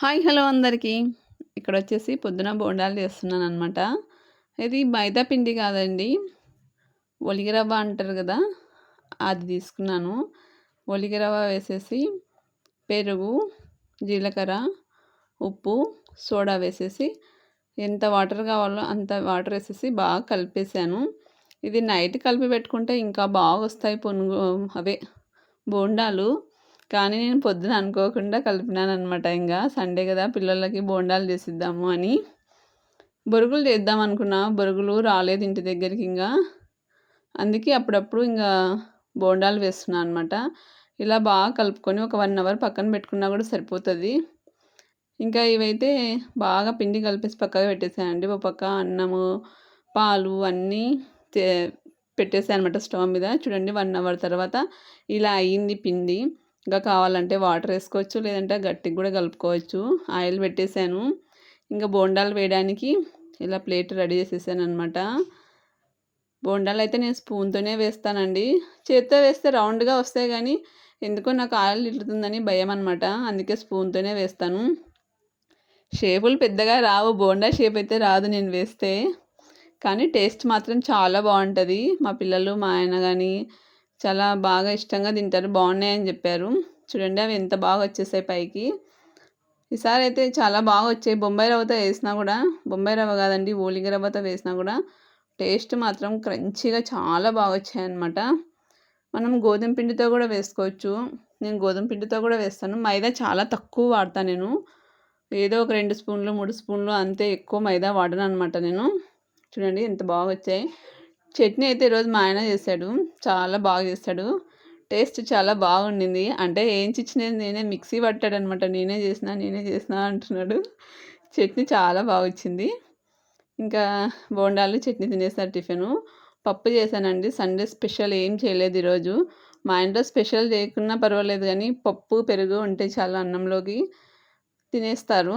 Hi hello అందరికీ. ఇక్కడ వచ్చేసి పొద్దున బోండాలు చేస్తున్నాను అనమాట ఇది మైదా పిండి కాదండి. ఒలిగిరవ్వ అంటారు కదా అది తీసుకున్నాను. ఒలిగిరవ్వ వేసేసి పెరుగు జీలకర్ర ఉప్పు సోడా వేసేసి ఎంత వాటర్ కావాలో అంత వాటర్ వేసేసి బాగా కలిపేసాను. ఇది నైట్ కలిపి పెట్టుకుంటే ఇంకా బాగా వస్తాయి పొనుగు అవే బోండాలు. కానీ నేను పొద్దున అనుకోకుండా కలిపినాను అనమాట ఇంకా సండే కదా పిల్లలకి బోండాలు చేసిద్దాము అని. బొరుగులు చేద్దాం అనుకున్నా బొరుగులు రాలేదు ఇంటి దగ్గరికి ఇంకా అందుకే అప్పుడప్పుడు ఇంకా బోండాలు వేస్తున్నాను అనమాట ఇలా బాగా కలుపుకొని ఒక వన్ అవర్ పక్కన పెట్టుకున్నా కూడా సరిపోతుంది. ఇంకా ఇవైతే బాగా పిండి కలిపేసి పక్కగా పెట్టేసానండి. ఒక పక్క అన్నము పాలు అన్నీ పెట్టేసాయి అనమాట స్టవ్ మీద. చూడండి వన్ అవర్ తర్వాత ఇలా అయ్యింది పిండి. ఇంకా కావాలంటే వాటర్ వేసుకోవచ్చు లేదంటే గట్టికి కూడా కలుపుకోవచ్చు. ఆయిల్ పెట్టేశాను. ఇంకా బోండాలు వేయడానికి ఇలా ప్లేట్ రెడీ చేసేసాను అనమాట బోండాలు అయితే నేను స్పూన్తోనే వేస్తానండి. చేత్తో వేస్తే రౌండ్గా వస్తాయి కానీ ఎందుకో నాకు ఆయిల్ ఇల్లుతుందని భయం అనమాట అందుకే స్పూన్తోనే వేస్తాను. షేపులు పెద్దగా రావు. బోండా షేప్ అయితే రాదు నేను వేస్తే. కానీ టేస్ట్ మాత్రం చాలా బాగుంటుంది. మా పిల్లలు మా ఆయన కానీ చాలా బాగా ఇష్టంగా తింటారు. బాగున్నాయని చెప్పారు. చూడండి అవి ఎంత బాగా వచ్చేసాయి పైకి. ఈసారి అయితే చాలా బాగా వచ్చాయి. బొంబాయి రవ్వతో వేసినా కూడా బొంబాయి రవ్వ కాదండి ఓలిగ రవ్వతో వేసినా కూడా టేస్ట్ మాత్రం క్రంచీగా చాలా బాగా వచ్చాయి అనమాట మనం గోధుమ పిండితో కూడా వేసుకోవచ్చు. నేను గోధుమ పిండితో కూడా వేస్తాను. మైదా చాలా తక్కువ వాడతాను నేను. ఏదో ఒక రెండు స్పూన్లు మూడు స్పూన్లు అంతే ఎక్కువ మైదా వాడను అనమాట నేను. చూడండి ఎంత బాగా వచ్చాయి. చట్నీ అయితే ఈరోజు మా ఆయన చేశాడు. చాలా బాగా చేశాడు. టేస్ట్ చాలా బాగుండింది. అంటే ఏం చిచ్చినది నేనే మిక్సీ పట్టాడనమాట. నేనే చేసిన నేనే చేసిన అంటున్నాడు. చట్నీ చాలా బాగా వచ్చింది. ఇంకా బోండాలు చట్నీ తినేసారు టిఫిను. పప్పు చేశానండి. సండే స్పెషల్ ఏం చేయలేదు ఈరోజు మా ఇంట్లో స్పెషల్ చేయకున్నా పర్వాలేదు కానీ పప్పు పెరుగు ఉంటే చాలా అన్నంలోకి తినేస్తారు.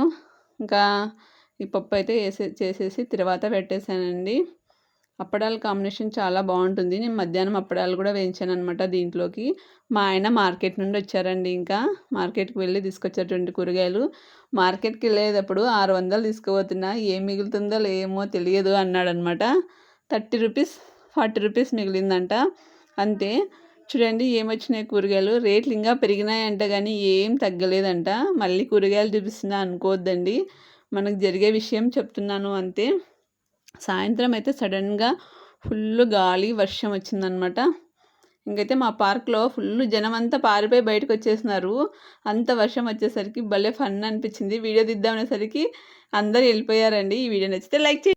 ఇంకా ఈ పప్పు అయితే వేసే చేసేసి తర్వాత పెట్టేశానండి. అప్పడాల కాంబినేషన్ చాలా బాగుంటుంది. నేను మధ్యాహ్నం అప్పడాలు కూడా వేయించాను అనమాట దీంట్లోకి. మా ఆయన మార్కెట్ నుండి వచ్చారండి ఇంకా. మార్కెట్కి వెళ్ళి తీసుకొచ్చేటువంటి కూరగాయలు. మార్కెట్కి వెళ్ళేటప్పుడు ఆరు వందలు తీసుకుపోతున్నా ఏం మిగులుతుందో లేమో తెలియదు అన్నాడనమాట థర్టీ రూపీస్ ఫార్టీ రూపీస్ మిగిలిందంట. అంతే. చూడండి ఏమొచ్చినాయి కూరగాయలు. రేట్లు ఇంకా పెరిగినాయంట కానీ ఏం తగ్గలేదంట. మళ్ళీ కూరగాయలు చూపిస్తున్నా అనుకోవద్దండి. మనకు జరిగే విషయం చెప్తున్నాను అంతే. సాయంత్రం అయితే సడన్గా ఫుల్ గాలి వర్షం వచ్చిందనమాట. ఇంకైతే మా పార్క్లో ఫుల్ జనం అంతా పారిపోయి బయటకు వచ్చేసినారు అంత వర్షం వచ్చేసరికి భలే ఫన్ అనిపించింది. వీడియో దిద్దామనేసరికి అందరు వెళ్ళిపోయారండి. ఈ వీడియో నచ్చితే లైక్ చేయండి.